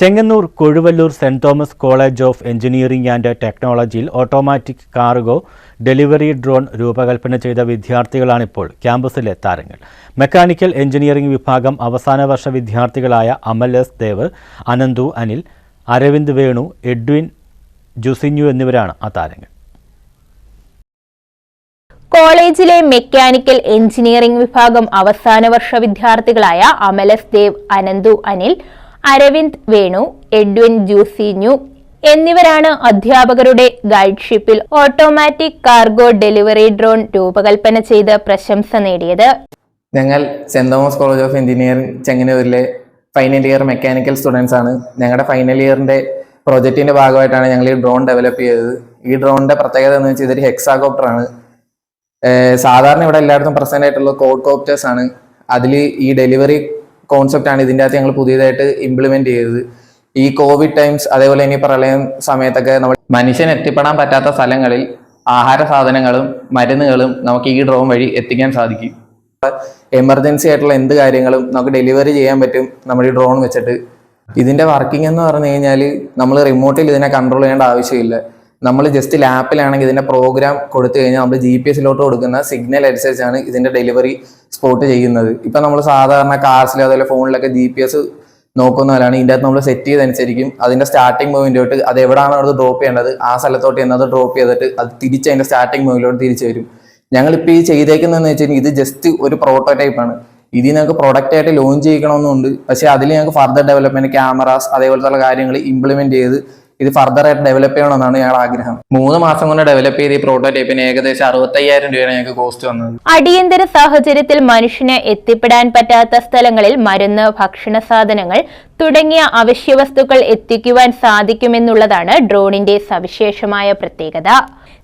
Chengannur Kozhuvallur Saint Thomas college of engineering and ടെക്നോളജിയിൽ automatic cargo delivery drone രൂപകൽപ്പന ചെയ്ത വിദ്യാർത്ഥികളാണിപ്പോൾ ക്യാമ്പസിലെ താരങ്ങൾ. മെക്കാനിക്കൽ എഞ്ചിനീയറിംഗ് വിഭാഗം അവസാന വർഷ വിദ്യാർത്ഥികളായ അമൽ എസ് ദേവ് അനന്തു അനിൽ അരവിന്ദ് വേണു എഡ്വിൻ ജുസിഞ്ഞു എന്നിവരാണ് ആ താരങ്ങൾ. കോളേജിലെ മെക്കാനിക്കൽ എഞ്ചിനീയറിംഗ് വിഭാഗം അവസാന വർഷ വിദ്യാർത്ഥികളായ അമലസ് ദേവ് അനന്തു അനിൽ അരവിന്ദ് വേണു എഡ്വിൻ ജൂസിന്യു എന്നിവരാണ് അധ്യാപകരുടെ ഗൈഡ്ഷിപ്പിൽ ഓട്ടോമാറ്റിക് കാർഗോ ഡെലിവറി ഡ്രോൺ രൂപകൽപ്പന ചെയ്ത് പ്രശംസ നേടിയത്. ഞങ്ങൾ saint Thomas college of engineering ചെങ്ങന്നൂരിലെ final year mechanical students ആണ്. ഞങ്ങളുടെ ഫൈനൽ ഇയറിന്റെ പ്രോജക്റ്റിന്റെ ഭാഗമായിട്ടാണ് ഞങ്ങൾ ഈ ഡ്രോൺ ഡെവലപ്പ് ചെയ്തത്. ഈ ഡ്രോണിന്റെ പ്രത്യേകത എന്ന് വെച്ചാൽ ഇതൊരു ഹെക്സാകോപ്റ്റർ ആണ്. സാധാരണ ഇവിടെ എല്ലായിടത്തും പ്രസന്റ് ആയിട്ടുള്ള കോഡ് കോപ്റ്റേഴ്സ് ആണ്. അതിൽ ഈ ഡെലിവറി കോൺസെപ്റ്റ് ആണ് ഇതിന്റെ അകത്ത് ഞങ്ങൾ പുതിയതായിട്ട് ഇംപ്ലിമെന്റ് ചെയ്തത്. ഈ കോവിഡ് ടൈംസ് അതേപോലെ ഇനി പ്രളയം സമയത്തൊക്കെ നമ്മൾ മനുഷ്യൻ എത്തിപ്പെടാൻ പറ്റാത്ത സ്ഥലങ്ങളിൽ ആഹാര സാധനങ്ങളും മരുന്നുകളും നമുക്ക് ഈ ഡ്രോൺ വഴി എത്തിക്കാൻ സാധിക്കും. എമർജൻസി ആയിട്ടുള്ള എന്ത് കാര്യങ്ങളും നമുക്ക് ഡെലിവറി ചെയ്യാൻ പറ്റും നമ്മുടെ ഈ ഡ്രോൺ വെച്ചിട്ട്. ഇതിന്റെ വർക്കിംഗ് എന്ന് പറഞ്ഞു കഴിഞ്ഞാൽ നമ്മൾ റിമോട്ടിൽ ഇതിനെ കൺട്രോൾ ചെയ്യേണ്ട ആവശ്യമില്ല. നമ്മൾ ജസ്റ്റ് ലാപ്പിലാണെങ്കിൽ ഇതിന്റെ പ്രോഗ്രാം കൊടുത്തു കഴിഞ്ഞാൽ നമ്മൾ ജി പി എസിലോട്ട് കൊടുക്കുന്ന സിഗ്നൽ അനുസരിച്ചാണ് ഇതിന്റെ ഡെലിവറി സ്പോട്ട് ചെയ്യുന്നത്. ഇപ്പൊ നമ്മൾ സാധാരണ കാർസിലോ അതുപോലെ ഫോണിലൊക്കെ ജി പി എസ് നോക്കുന്ന പോലെയാണ് ഇതിന്റെ അകത്ത് നമ്മൾ സെറ്റ് ചെയ്തനുസരിക്കും അതിന്റെ സ്റ്റാർട്ടിംഗ് പോയിന്റ് തൊട്ട് അത് എവിടെയാണ് അവിടെ ഡ്രോപ്പ് ചെയ്യേണ്ടത് ആ സ്ഥലത്തോട്ട് എന്നത് ഡ്രോപ്പ് ചെയ്തിട്ട് അത് തിരിച്ച് അതിന്റെ സ്റ്റാർട്ടിംഗ് പോയിന്റിലോട്ട് തിരിച്ചു വരും. ഞങ്ങളിപ്പോൾ ഈ ചെയ്തേക്കുന്നതെന്ന് വെച്ചാൽ ഇത് ജസ്റ്റ് ഒരു പ്രോട്ടോടൈപ്പ് ആണ്. ഇതിൽ ഞങ്ങൾക്ക് പ്രൊഡക്റ്റ് ആയിട്ട് ലോഞ്ച് ചെയ്യിക്കണമെന്നുണ്ട് പക്ഷേ അതിൽ ഞങ്ങൾക്ക് ഫർദർ ഡെവലപ്മെന്റ് ക്യാമറാസ് അതേപോലത്തെ കാര്യങ്ങൾ ഇംപ്ലിമെന്റ് ചെയ്ത് ഇത് ഫർദർ ആയിട്ട് ഡെവലപ്പ് ചെയ്യണമെന്നാണ് ഞങ്ങളുടെ ആഗ്രഹം. മൂന്ന് മാസം കൊണ്ട് ഡെവലപ്പ് ചെയ്ത് ഈ പ്രോട്ടോടൈപ്പിന് ഏകദേശം അറുപത്തയ്യായിരം രൂപയാണ് ഞങ്ങൾക്ക് കോസ്റ്റ് വന്നത്. അടിയന്തര സാഹചര്യത്തിൽ മനുഷ്യന് എത്തിപ്പെടാൻ പറ്റാത്ത സ്ഥലങ്ങളിൽ മരുന്ന് ഭക്ഷണ സാധനങ്ങൾ തുടങ്ങിയ അവശ്യ വസ്തുക്കൾ എത്തിക്കുവാൻ സാധിക്കുമെന്നുള്ളതാണ് ഡ്രോണിന്റെ സവിശേഷമായ പ്രത്യേകത.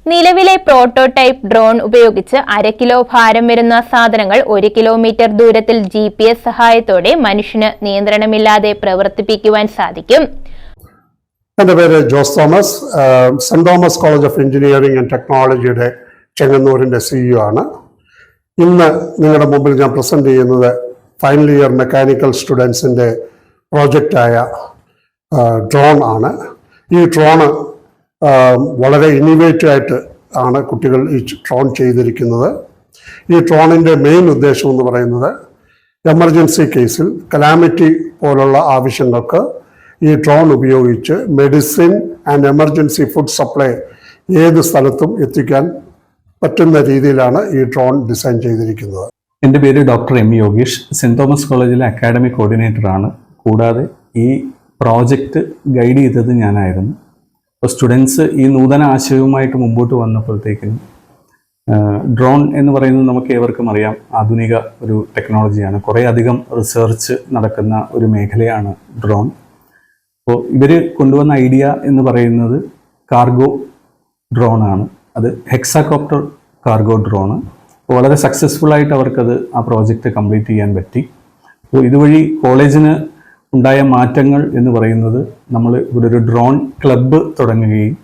നിലവിലെ പ്രോട്ടോടൈപ്പ് ഡ്രോൺ ഉപയോഗിച്ച് അര കിലോ ഭാരം വരുന്ന സാധനങ്ങൾ ഒരു കിലോമീറ്റർ ദൂരത്തിൽ ജി സഹായത്തോടെ മനുഷ്യന് നിയന്ത്രണമില്ലാതെ പ്രവർത്തിപ്പിക്കുവാൻ സാധിക്കും. എന്റെ പേര് Jose Thomas saint Thomas college of engineering and ടെക്നോളജിയുടെ ചെങ്ങന്നൂരിന്റെ സിഇഒ ആണ്. ഇന്ന് നിങ്ങളുടെ മുമ്പിൽ ഞാൻ പ്രസന്റ് ചെയ്യുന്നത് ഫൈനൽ ഇയർ മെക്കാനിക്കൽ സ്റ്റുഡൻസിന്റെ പ്രോജക്റ്റായ ഡ്രോൺ ആണ്. ഈ ഡ്രോണ് വളരെ ഇന്നോവേറ്റീവ് ആയിട്ട് ആണ് കുട്ടികൾ ഈ ഡ്രോൺ ചെയ്തിരിക്കുന്നത്. ഈ ഡ്രോണിന്റെ മെയിൻ ഉദ്ദേശം എന്ന് പറയുന്നത് എമർജൻസി കേസിൽ കലാമിറ്റി പോലുള്ള ആവശ്യങ്ങൾക്ക് ഈ ഡ്രോൺ ഉപയോഗിച്ച് medicine and emergency food supply ഏത് സ്ഥലത്തും എത്തിക്കാൻ പറ്റുന്ന രീതിയിലാണ് ഈ ഡ്രോൺ ഡിസൈൻ ചെയ്തിരിക്കുന്നത്. എന്റെ പേര് doctor M Yogeesh. Saint Thomas കോളേജിലെ അക്കാഡമിക് കോർഡിനേറ്ററാണ് കൂടാതെ ഈ പ്രോജക്റ്റ് ഗൈഡ് ചെയ്തത് ഞാനായിരുന്നു. അപ്പോൾ സ്റ്റുഡൻസ് ഈ നൂതന ആശയവുമായിട്ട് മുമ്പോട്ട് വന്നപ്പോഴത്തേക്കിനും ഡ്രോൺ എന്ന് പറയുന്നത് നമുക്ക് ഏവർക്കും അറിയാം. ആധുനിക ഒരു ടെക്നോളജിയാണ് കുറേ അധികം റിസർച്ച് നടക്കുന്ന ഒരു മേഖലയാണ് ഡ്രോൺ അപ്പോൾ ഇവർ കൊണ്ടുവന്ന ഐഡിയ എന്ന് പറയുന്നത് കാർഗോ ഡ്രോൺ ആണ് അത് ഹെക്സാകോപ്റ്റർ കാർഗോ ഡ്രോണ്. അപ്പോൾ വളരെ സക്സസ്ഫുൾ ആയിട്ട് അവർക്കത് ആ പ്രോജക്റ്റ് കംപ്ലീറ്റ് ചെയ്യാൻ പറ്റി. അപ്പോൾ ഇതുവഴി കോളേജിന് ഉണ്ടായ മാറ്റങ്ങൾ എന്ന് പറയുന്നത് നമ്മൾ ഇവിടെ ഒരു ഡ്രോൺ ക്ലബ്ബ് തുടങ്ങുകയും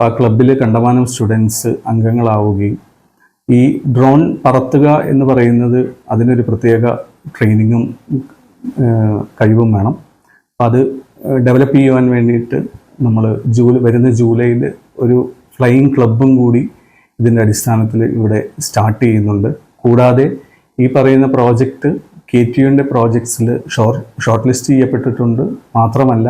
ആ ക്ലബിൽ കണ്ടമാനം സ്റ്റുഡൻസ് അംഗങ്ങളാവുകയും ഈ ഡ്രോൺ പറത്തുക എന്ന് പറയുന്നത് അതിനൊരു പ്രത്യേക ട്രെയിനിങ്ങും കഴിവും വേണം. അപ്പം അത് ഡെവലപ്പ് ചെയ്യുവാൻ വേണ്ടിയിട്ട് നമ്മൾ ജൂലൈ വരുന്ന ജൂലൈയിൽ ഒരു ഫ്ലൈയിങ് ക്ലബും കൂടി ഇതിന്റെ അടിസ്ഥാനത്തിൽ ഇവിടെ സ്റ്റാർട്ട് ചെയ്യുന്നുണ്ട്. കൂടാതെ ഈ പറയുന്ന പ്രോജക്റ്റ് കെ ടി യുന്റെ പ്രോജക്ട്സിൽ ഷോർട്ട് ഷോർട്ട് ലിസ്റ്റ് ചെയ്യപ്പെട്ടിട്ടുണ്ട്. മാത്രമല്ല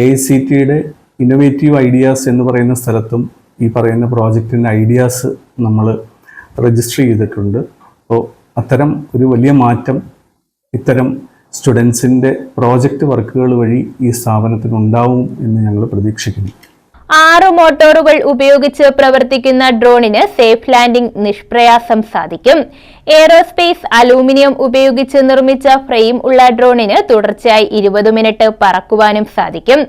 എ ഐ സി ടിയുടെ ഇന്നൊവേറ്റീവ് ഐഡിയാസ് എന്ന് പറയുന്ന സ്ഥലത്തും ഈ പറയുന്ന പ്രോജക്റ്റിന്റെ ഐഡിയാസ് നമ്മൾ രജിസ്റ്റർ ചെയ്തിട്ടുണ്ട്. അപ്പോൾ അത്തരം ഒരു വലിയ മാറ്റം ഇത്തരം സ്റ്റുഡൻസിന്റെ പ്രോജക്റ്റ് വർക്കുകൾ വഴി ഈ സ്ഥാപനത്തിന് ഉണ്ടാവും എന്ന് ഞങ്ങൾ പ്രതീക്ഷിക്കുന്നു. ആറ് മോട്ടോറുകൾ ഉപയോഗിച്ച് പ്രവർത്തിക്കുന്ന ഡ്രോണിന് സേഫ് ലാൻഡിംഗ് നിഷ്പ്രയാസം സാധിക്കും. എയറോസ്പേസ് അലൂമിനിയം ഉപയോഗിച്ച് നിർമ്മിച്ച ഫ്രെയിം ഉള്ള ഡ്രോണിന് തുടർച്ചയായി ഇരുപത് മിനിറ്റ് പറക്കുവാനും സാധിക്കും.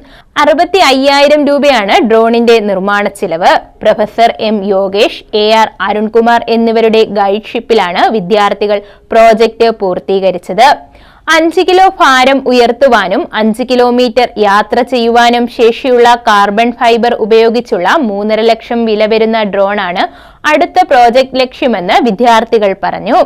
അറുപത്തി അയ്യായിരം രൂപയാണ് ഡ്രോണിന്റെ നിർമ്മാണ ചിലവ്. Professor M Yogesh A R Arunkumar എന്നിവരുടെ ഗൈഡ്ഷിപ്പിലാണ് വിദ്യാർത്ഥികൾ പ്രോജക്റ്റ് പൂർത്തീകരിച്ചത്. അഞ്ച് കിലോ ഭാരം ഉയർത്തുവാനും അഞ്ച് കിലോമീറ്റർ യാത്ര ചെയ്യുവാനും ശേഷിയുള്ള കാർബൺ ഫൈബർ ഉപയോഗിച്ചുള്ള മൂന്നര ലക്ഷം വില വരുന്ന ഡ്രോണാണ് അടുത്ത പ്രോജക്ട് ലക്ഷ്യമെന്ന് വിദ്യാർത്ഥികൾ പറഞ്ഞു.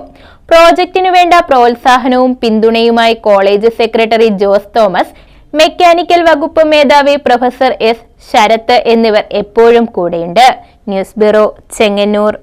പ്രോജക്റ്റിനു വേണ്ട പ്രോത്സാഹനവും പിന്തുണയുമായി college secretary Jose Thomas mechanical വകുപ്പ് മേധാവി പ്രൊഫസർ എസ് ശരത്ത് എന്നിവർ എപ്പോഴും കൂടെയുണ്ട്. News bureau Chengannur.